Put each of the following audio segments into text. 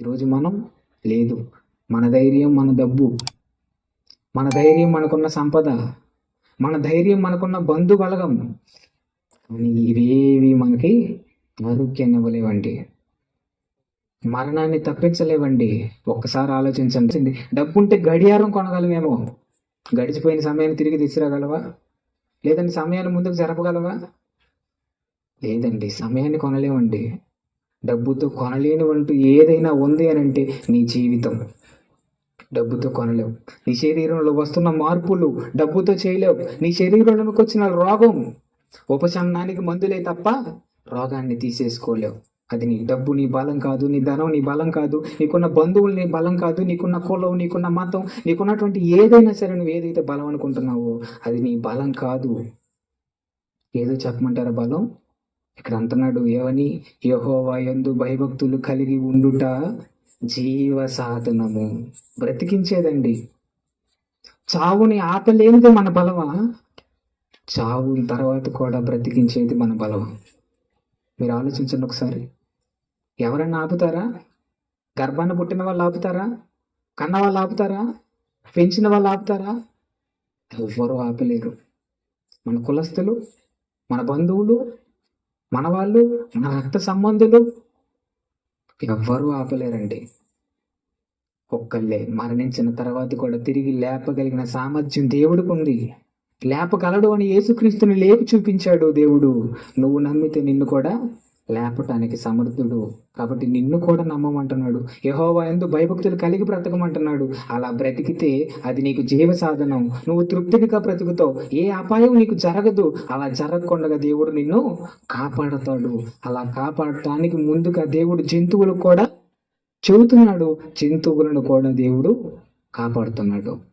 ఈరోజు మనం లేదు. మన ధైర్యం మన డబ్బు మన ధైర్యం మనకున్న సంపద మన ధైర్యం మనకున్న బంధు బలగం కానీ ఇవేవి మనకి ఆరోగ్యాన్ని ఇవ్వలేవండి. మరణాన్ని తప్పించలేవండి. ఒక్కసారి ఆలోచించండి. డబ్బు ఉంటే గడియారం కొనగలమేమో. గడిచిపోయిన సమయాన్ని తిరిగి తీసుకురాగలవా? లేదంటే సమయాన్ని ముందుకు జరపగలవా? లేదండి. సమయాన్ని కొనలేమండి. డబ్బుతో కొనలేనివంటూ ఏదైనా ఉంది అని అంటే నీ జీవితం. డబ్బుతో కొనలేవు. నీ శరీరంలో వస్తున్న మార్పులు డబ్బుతో చేయలేవు. నీ శరీరంలోకి వచ్చిన రోగం ఉపశమనానికి మందులే తప్ప రోగాన్ని తీసేసుకోలేవు. అది నీ డబ్బు నీ బలం కాదు నీ ధనం నీ బలం కాదు నీకున్న బంధువులు నీ బలం కాదు నీకున్న కులం నీకున్న మతం నీకున్నటువంటి ఏదైనా సరే నువ్వు ఏదైతే బలం అనుకుంటున్నావో అది నీ బలం కాదు. ఏదో చెప్పమంటారా బలం? ఇక్కడ అంటున్నాడు ఏమని యహోవాయందు భయభక్తులు కలిగి ఉండుట జీవ సాధనము. బ్రతికించేదండి. చావుని ఆపలేనిది మన బలమా? చావు తర్వాత కూడా బ్రతికించేది మన బలం మీరు ఆలోచించండి ఒకసారి. ఎవరన్నా ఆపుతారా? గర్భాన్ని పుట్టిన వాళ్ళు ఆపుతారా? కన్న వాళ్ళు ఆపుతారా? పెంచిన వాళ్ళు ఆపుతారా? ఎవ్వరూ ఆపలేరు. మన కులస్తులు మన బంధువులు మన వాళ్ళు మన రక్త సంబంధులు. ఎవ్వరూ ఆపలేరండి. ఒక్కళ్ళే మరణించిన తర్వాత కూడా తిరిగి లేపగలిగిన సామర్థ్యం దేవుడికి ఉంది. లేపగలడు అని యేసుక్రీస్తుని లేపి చూపించాడు దేవుడు. నువ్వు నమ్మితే నిన్ను కూడా లేపటానికి సమర్థుడు. కాబట్టి నిన్ను కూడా నమ్మమంటున్నాడు. యహోవా ఎందు భయభక్తులు కలిగి బ్రతకమంటున్నాడు. అలా బ్రతికితే అది నీకు జీవ సాధనం. నువ్వు తృప్తిగా బ్రతుకుతావు. ఏ అపాయం నీకు జరగదు. అలా జరగకుండా దేవుడు నిన్ను కాపాడతాడు. అలా కాపాడటానికి ముందుగా దేవుడు జంతువులకు కూడా చెబుతున్నాడు. జంతువులను కూడా దేవుడు కాపాడుతున్నాడు.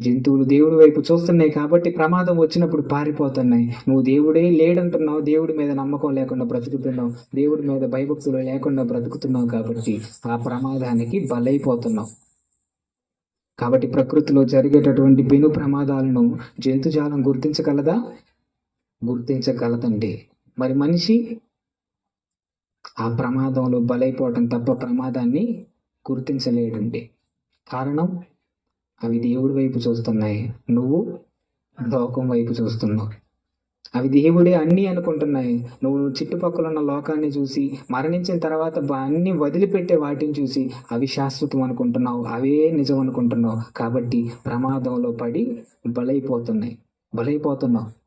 జంతువులు దేవుడి వైపు చూస్తున్నాయి కాబట్టి ప్రమాదం వచ్చినప్పుడు పారిపోతున్నాయి. నువ్వు దేవుడే లేడంటున్నావు దేవుడి మీద నమ్మకం లేకుండా బ్రతుకుతున్నావు దేవుడి మీద భయభక్తులు లేకుండా బ్రతుకుతున్నావు కాబట్టి ఆ ప్రమాదానికి బలైపోతున్నావు. కాబట్టి ప్రకృతిలో జరిగేటటువంటి పెను ప్రమాదాలను జంతుజాలం గుర్తించగలదా? గుర్తించగలదండి. మరి మనిషి ఆ ప్రమాదంలో బలైపోవటం తప్ప ప్రమాదాన్ని గుర్తించలేడండి. కారణం అవి దేవుడి వైపు చూస్తున్నాయి. నువ్వు లోకం వైపు చూస్తున్నావు. అవి దేవుడే అన్నీ అనుకుంటున్నాయి. నువ్వు చుట్టుపక్కల ఉన్న లోకాన్ని చూసి మరణించిన తర్వాత అన్ని వదిలిపెట్టే వాటిని చూసి అవి శాశ్వతం అనుకుంటున్నావు. అవే నిజం అనుకుంటున్నావు. కాబట్టి ప్రమాదంలో పడి బలైపోతున్నాయి. బలైపోతున్నావు.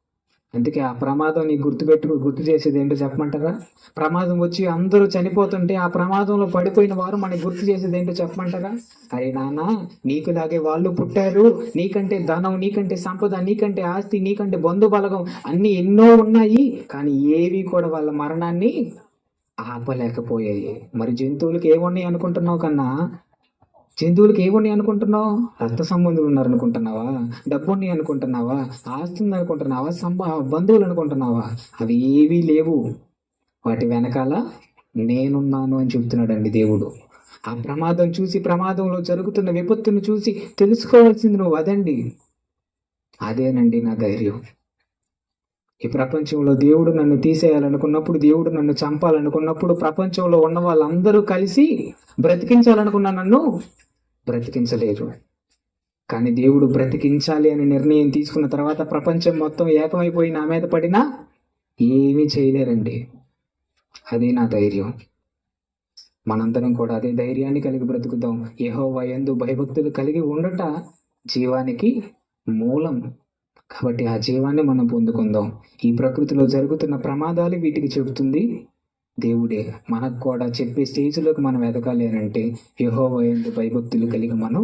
అందుకే ఆ ప్రమాదం నీకు గుర్తుపెట్టు గుర్తు చేసేది ఏంటో చెప్పమంటారా? ప్రమాదం వచ్చి అందరూ చనిపోతుంటే ఆ ప్రమాదంలో పడిపోయిన వారు మనకి గుర్తు చేసేది ఏంటో చెప్పమంటారా? అరే నాన్న నీకులాగే వాళ్ళు పుట్టారు. నీకంటే ధనం నీకంటే సంపద నీకంటే ఆస్తి నీకంటే బంధు బలగం అన్నీ ఎన్నో ఉన్నాయి. కానీ ఏవి కూడా వాళ్ళ మరణాన్ని ఆపలేకపోయాయి. మరి జంతువులకి ఏమున్నాయి అనుకుంటున్నావు కన్నా? జంతువులకు ఏమున్నాయి అనుకుంటున్నావు? రక్త సంబంధులు ఉన్నారు అనుకుంటున్నావా డబ్బు ఉన్నాయి అనుకుంటున్నావా? ఆస్తి ఉంది అనుకుంటున్నావా? సంబ బంధువులు అనుకుంటున్నావా? అవి ఏవీ లేవు. వాటి వెనకాల నేనున్నాను అని చెప్తున్నాడండి దేవుడు. ఆ ప్రమాదం చూసి ప్రమాదంలో జరుగుతున్న విపత్తును చూసి తెలుసుకోవాల్సింది నువ్వు. అదండి. అదేనండి నా ధైర్యం. ఈ ప్రపంచంలో దేవుడు నన్ను తీసేయాలనుకున్నప్పుడు దేవుడు నన్ను చంపాలనుకున్నప్పుడు ప్రపంచంలో ఉన్న వాళ్ళందరూ కలిసి బ్రతికించాలనుకున్న నన్ను బ్రతికించలేరు కానీ దేవుడు బ్రతికించాలి అని నిర్ణయం తీసుకున్న తర్వాత ప్రపంచం మొత్తం ఏకమైపోయి నా మీద పడినా ఏమీ చేయలేరండి. అదే నా ధైర్యం. మనందరం కూడా అదే ధైర్యాన్ని కలిగి బ్రతుకుతాం ఏహో వయందు భయభక్తులు కలిగి ఉండట జీవానికి మూలం. కాబట్టి ఆ జీవాన్ని మనం పొందుకుందాం. ఈ ప్రకృతిలో జరుగుతున్న ప్రమాదాలు వీటికి చెబుతుంది. దేవుడే మనకు కూడా చెప్పే స్టేజ్లోకి మనం ఎదగాలి అని అంటే యెహోవా భయభక్తులు కలిగి మనం